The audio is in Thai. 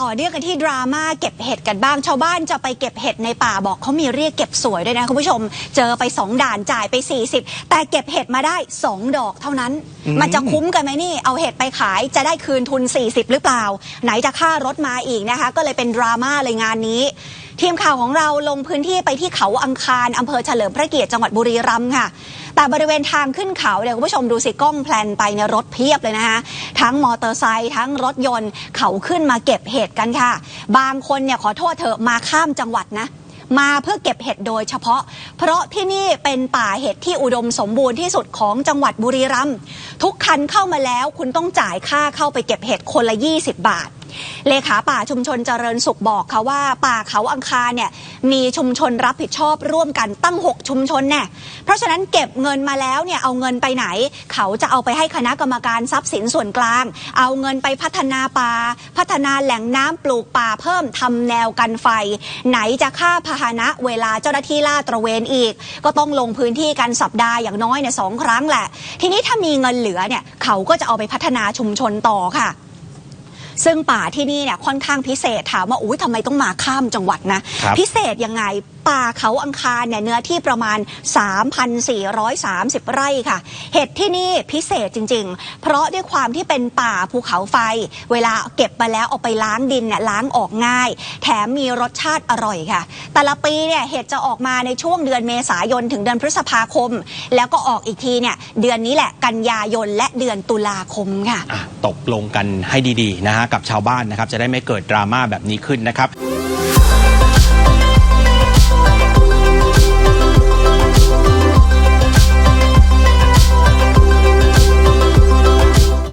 ต่อเนื่องกันที่ดราม่าเก็บเห็ดกันบ้าง ชาวบ้านจะไปเก็บเห็ดในป่าบอกเขามีเรียกเก็บสวยด้วยนะคุณผู้ชม เจอไป 2 ด่านจ่ายไป 40 แต่เก็บเห็ดมาได้ 2 ดอกเท่านั้นอืมมันจะคุ้มกันไหมนี่ เอาเห็ดไปขายจะได้คืนทุน 40 หรือเปล่า ไหนจะค่ารถมาอีกนะคะ ก็เลยเป็นดราม่าเลยงานนี้ ทีมข่าวของเราลงพื้นที่ไปที่เขาอังคารอำเภอเฉลิมพระเกียรติจังหวัดบุรีรัมย์ค่ะ แต่บริเวณทางขึ้นเขาเนี่ยคุณผู้ชมดูสิกล้องแพลนไปในยรถเพียบเลยนะคะทั้งมอเตอร์ไซค์ทั้งรถยนต์เขาขึ้นมาเก็บเห็ดกันค่ะ บางคนเนี่ยขอโทษเถอะมาข้ามจังหวัดนะมาเพื่อเก็บเห็ดโดยเฉพาะ เพราะที่นี่เป็นป่าเห็ดที่อุดมสมบูรณ์ที่สุดของจังหวัดบุรีรัมย์ทุกคันเข้ามาแล้วคุณต้องจ่ายค่าเข้าไปเก็บเห็ดคนละ 20 บาท เลขาป่าชุมชนเจริญสุขบอกค่ะว่าป่าเขาอังคารเนี่ยมีชุมชนรับผิดชอบร่วมกันตั้ง 6 ชุมชนแน่เพราะฉะนั้นเก็บเงินมาแล้วเนี่ยเอาเงินไปไหน เขาจะเอาไปให้คณะกรรมการทรัพย์สินส่วนกลาง เอาเงินไปพัฒนาป่าพัฒนาแหล่งน้ำปลูกป่าเพิ่มทำแนวกันไฟ ไหนจะค่าพาหนะเวลาเจ้าหน้าที่ล่าตระเวนอีก ก็ต้องลงพื้นที่กันสัปดาห์อย่างน้อยเนี่ยสองครั้งแหละ ทีนี้ถ้ามีเงินเหลือเนี่ยเขาก็จะเอาไปพัฒนาชุมชนต่อค่ะ ซึ่งป่าที่นี่เนี่ยค่อนข้างพิเศษถามว่าอุ้ยทำไมต้องมาข้ามจังหวัดนะครับพิเศษยังไงป่าเขาอังคารเนี่ยเนื้อที่ประมาณ 3,430 ไร่ค่ะ เห็ดที่นี่พิเศษจริง ๆ เพราะด้วยความที่เป็นป่าภูเขาไฟ เวลาเก็บมาแล้วเอาไปล้างดินเนี่ยล้างออกง่าย แถมมีรสชาติอร่อยค่ะ แต่ละปีเนี่ยเห็ดจะออกมาในช่วงเดือนเมษายนถึงเดือนพฤษภาคม แล้วก็ออกอีกทีเนี่ยเดือนนี้แหละกันยายนและเดือนตุลาคมค่ะอะตกลงกันให้ดีๆนะฮะกับชาวบ้านนะครับจะได้ไม่เกิดดราม่าแบบนี้ขึ้นนะครับ